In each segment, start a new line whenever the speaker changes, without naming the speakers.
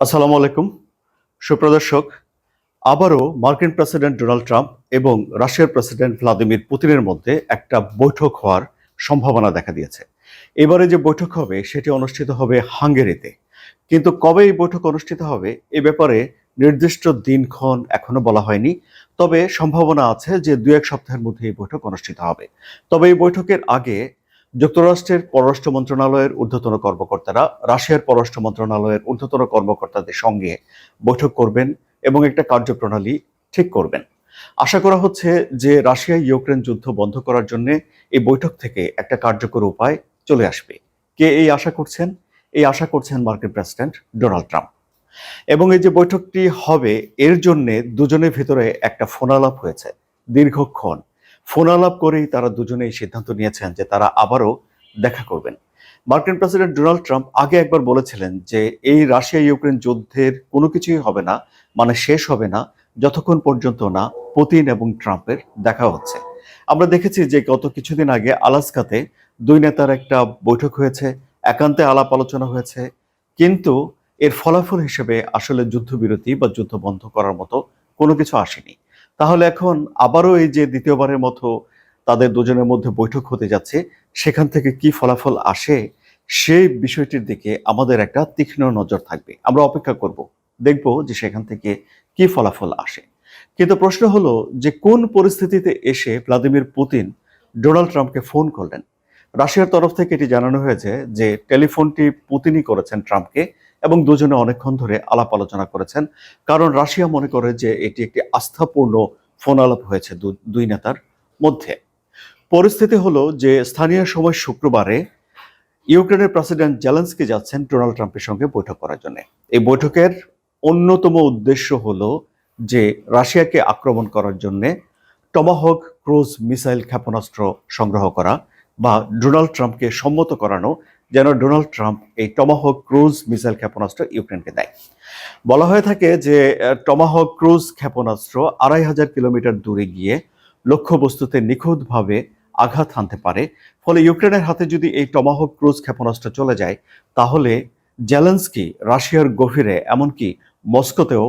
আসসালামু আলাইকুম। সুপ্রদর্শক আবারও মার্কিন প্রেসিডেন্ট ডোনাল্ড ট্রাম্প এবং রাশিয়ার প্রেসিডেন্ট ভ্লাদিমির পুতিনের মধ্যে একটা বৈঠক হওয়ার সম্ভাবনা দেখা দিয়েছে। এবারে যে বৈঠক হবে, সেটি অনুষ্ঠিত হবে হাঙ্গেরিতে। কিন্তু কবে এই বৈঠক অনুষ্ঠিত হবে, এ ব্যাপারে নির্দিষ্ট দিনক্ষণ এখনও বলা হয়নি। তবে সম্ভাবনা আছে যে দু এক সপ্তাহের মধ্যে এই বৈঠক অনুষ্ঠিত হবে। তবে এই বৈঠকের আগে যুক্তরাষ্ট্রের পররাষ্ট্র মন্ত্রণালয়ের ঊর্ধ্বতন কর্মকর্তারা, রাশিয়ার পররাষ্ট্র মন্ত্রণালয়ের ঊর্ধ্বতন কর্মকর্তাদের সঙ্গে বৈঠক করবেন এবং একটা কার্যপ্রণালী ঠিক করবেন। আশা করা হচ্ছে যে রাশিয়া ইউক্রেন যুদ্ধ বন্ধ করার জন্য এই বৈঠক থেকে একটা কার্যকর উপায় চলে আসবে। কে এই আশা করছেন? এই আশা করছেন মার্কিন প্রেসিডেন্ট ডোনাল্ড ট্রাম্প। এবং এই যে বৈঠকটি হবে, এর জন্যে দুজনের ভিতরে একটা ফোনালাপ হয়েছে দীর্ঘক্ষণ। ফোন আলাপ করেই তারা দুজনেই সিদ্ধান্ত নিয়েছেন যে তারা আবারও দেখা করবেন। মার্কিন প্রেসিডেন্ট ডোনাল্ড ট্রাম্প আগে একবার বলেছিলেন যে এই রাশিয়া ইউক্রেন যুদ্ধের কোনো কিছুই হবে না মানে শেষ হবে না, যতক্ষণ পর্যন্ত না পুতিন এবং ট্রাম্পের দেখা হচ্ছে। আমরা দেখেছি যে গত কিছুদিন আগে আলাস্কাতে দুই নেতার একটা বৈঠক হয়েছে, একান্তে আলাপ আলোচনা হয়েছে, কিন্তু এর ফলাফল হিসেবে আসলে যুদ্ধবিরতি বা যুদ্ধ বন্ধ করার মতো কোনো কিছু আসেনি। তাহলে এখন আবারও এই যে দ্বিতীয়বারের মতো তাদের দুজনের মধ্যে বৈঠক হতে যাচ্ছে, সেখান থেকে কি ফলাফল আসে সেই বিষয়টির দিকে আমাদের একটা তীক্ষ্ণ নজর থাকবে। আমরা অপেক্ষা করব, দেখব যে সেখান থেকে কি ফলাফল আসে। কিন্তু প্রশ্ন হলো যে কোন পরিস্থিতিতে এসে ভ্লাদিমির পুতিন ডোনাল্ড ট্রাম্পকে ফোন করলেন? রাশিয়ার তরফ থেকে এটি জানানো হয়েছে যে টেলিফোনটি পুতিনই করেছেন ট্রাম্পকে। এবং দুজনে অনেকক্ষণ ধরে আলাপ আলোচনা করেছেন। কারণ রাশিয়া মনে করে যে এটি একটি আস্থাপূর্ণ ফোন আলাপ হয়েছে দুই নেতার মধ্যে। পরিস্থিতি হলো যে স্থানীয় সময় শুক্রবারে ইউক্রেনের প্রেসিডেন্ট জেলেন্সকি যাচ্ছেন ডোনাল্ড ট্রাম্পের সঙ্গে বৈঠক করার জন্য। এই বৈঠকের অন্যতম উদ্দেশ্য হলো যে রাশিয়াকে আক্রমণ করার জন্য টমাহক ক্রুজ মিসাইল ক্ষেপণাস্ত্র সংগ্রহ করা বা ডোনাল্ড ট্রাম্পকে সম্মত করানো যেন ডোনাল্ড ট্রাম্প এই টমাহক ক্রুজ মিসাইল ক্ষেপণাস্ত্র ইউক্রেনকে দেয়। বলা হয়ে থাকে যে টমাহক ক্রুজ ক্ষেপণাস্ত্র আড়াই হাজার কিলোমিটার দূরে গিয়ে লক্ষ্যবস্তুতে নিখুঁতভাবে আঘাত হানতে পারে। ফলে ইউক্রেনের হাতে যদি এই টমাহক ক্রুজ ক্ষেপণাস্ত্র চলে যায়, তাহলে জেলেন্সকি রাশিয়ার গভীরে, এমনকি মস্কোতেও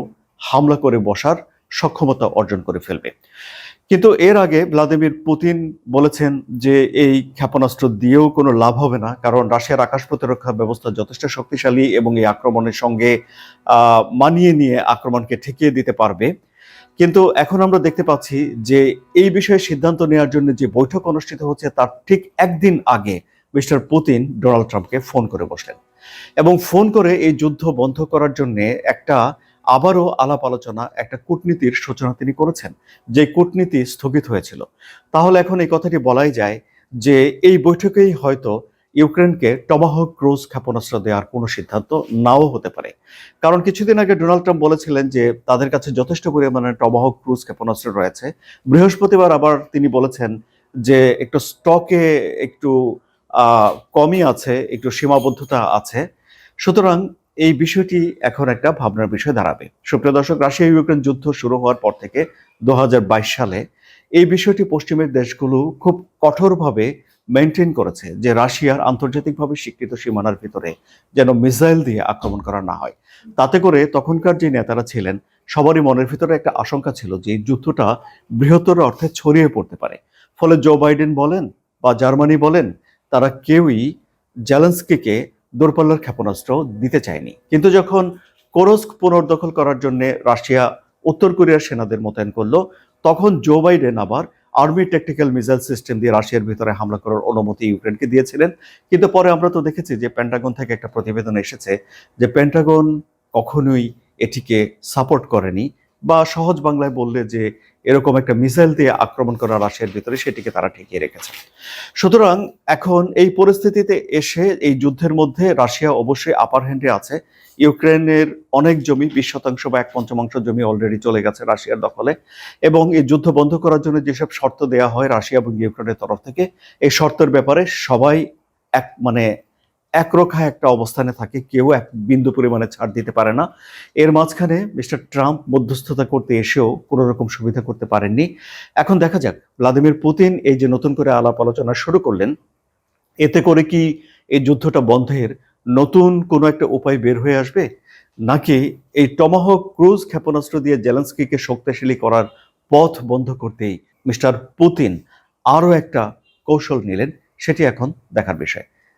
হামলা করে বসার সক্ষমতা অর্জন করে ফেলবে। কিন্তু এর আগে ভ্লাদিমির পুতিন বলেছেন যে, এই ক্ষেপণাস্ত্র দিয়েও কোনো লাভ হবে না, কারণ রাশিয়ার আকাশ প্রতিরক্ষা ব্যবস্থা যথেষ্ট শক্তিশালী এবং এই আক্রমণের সঙ্গে মানিয়ে নিয়ে আক্রমণকে ঠেকিয়ে দিতে পারবে। কিন্তু এখন আমরা দেখতে পাচ্ছি যে, এই বিষয়ে সিদ্ধান্ত নেওয়ার জন্য যে বৈঠক অনুষ্ঠিত হচ্ছে, তার ঠিক একদিন আগে মিস্টার পুতিন ডোনাল্ড ট্রাম্পকে ফোন করে বসলেন। এবং ফোন করে এই যুদ্ধ বন্ধ করার জন্য একটা আবারও আলাপ আলোচনা একটা কূটনীতির সূচনা তিনি করেছেন, যে কূটনীতি স্থগিত হয়েছিল। তাহলে এখন এই কথাটি বলাই যায় যে এই বৈঠকেই হয়তো ইউক্রেনকে টমাহক ক্রুজ ক্ষেপণাস্ত্র দেওয়ার কোনো সিদ্ধান্ত নাও হতে পারে। কারণ কিছুদিন আগে ডোনাল্ড ট্রাম্প বলেছিলেন যে তাদের কাছে যথেষ্ট পরিমাণে টমাহক ক্রুজ ক্ষেপণাস্ত্র রয়েছে। বৃহস্পতিবার আবার তিনি বলেছেন যে একটু স্টকে একটু কমই আছে, একটু সীমাবদ্ধতা আছে। সুতরাং এই বিষয়টি এখন একটা ভাবনার বিষয় দাঁড়াবে। সুপ্রিয় দর্শক রাশিয়া ইউক্রেন যুদ্ধ শুরু হওয়ার পর থেকে দু হাজার বাইশ সালে এই বিষয়টি পশ্চিমের দেশগুলো খুব কঠোরভাবে মেনটেন করেছে যে রাশিয়ার আন্তর্জাতিকভাবে স্বীকৃত সীমানার ভিতরে যেন মিসাইল দিয়ে আক্রমণ করা না হয়। তাতে করে তখনকার যে নেতারা ছিলেন, সবারই মনের ভিতরে একটা আশঙ্কা ছিল যে যুদ্ধটা বৃহত্তর অর্থে ছড়িয়ে পড়তে পারে। ফলে জো বাইডেন বলেন বা জার্মানি বলেন, তারা কেউই জেলেন্সকিকে দূরপাল্লার ক্ষেপণাস্ত্র দিতে চায়নি। কিন্তু যখন কোরস্ক পুনর্দখল করার জন্য রাশিয়া, উত্তর কোরিয়ার সেনাদের মোতায়েন করল, তখন জো বাইডেন আবার আর্মি টেকটিক্যাল মিসাইল সিস্টেম দিয়ে রাশিয়ার ভিতরে হামলা করার অনুমতি ইউক্রেনকে দিয়েছিলেন। কিন্তু পরে আমরা তো দেখেছি যে পেন্টাগন থেকে একটা প্রতিবেদন এসেছে যে পেন্টাগন কখনোই এটিকে সাপোর্ট করেনি। বা সহজ বাংলায় বললে যে এরকম একটা মিসাইল দিয়ে আক্রমণ করা রাশিয়ার ভিতরে সেটিকে তারা ঠেকিয়ে রেখেছে। সুতরাং এখন এই পরিস্থিতিতে এসে এই যুদ্ধের মধ্যে রাশিয়া অবশ্যই আপার হ্যান্ডে আছে। ইউক্রেনের অনেক জমি, বিশ শতাংশ বা এক পঞ্চমাংশ জমি অলরেডি চলে গেছে রাশিয়ার দখলে। এবং এই যুদ্ধ বন্ধ করার জন্য যেসব শর্ত দেওয়া হয় রাশিয়া এবং ইউক্রেনের তরফ থেকে, এই শর্তের ব্যাপারে সবাই এক মানে একরোখা একটা অবস্থানে থাকে, কেউ এক বিন্দু পরিমাণে ছাড় দিতে পারে না। এর মাঝখানে মিস্টার ট্রাম্প মধ্যস্থতা করতে এসেও কোনো রকম সুবিধা করতে পারেননি। এখন দেখা যাক, ভ্লাদিমির পুতিন এই যে নতুন করে আলাপ আলোচনা শুরু করলেন, এতে করে কি এই যুদ্ধটা বন্ধের নতুন কোনো একটা উপায় বের হয়ে আসবে? নাকি এই টমাহক ক্রুজ ক্ষেপণাস্ত্র দিয়ে জেলেন্সকিকে শক্তিশালী করার পথ বন্ধ করতেই মিস্টার পুতিন আরও একটা কৌশল নিলেন, সেটি এখন দেখার বিষয়।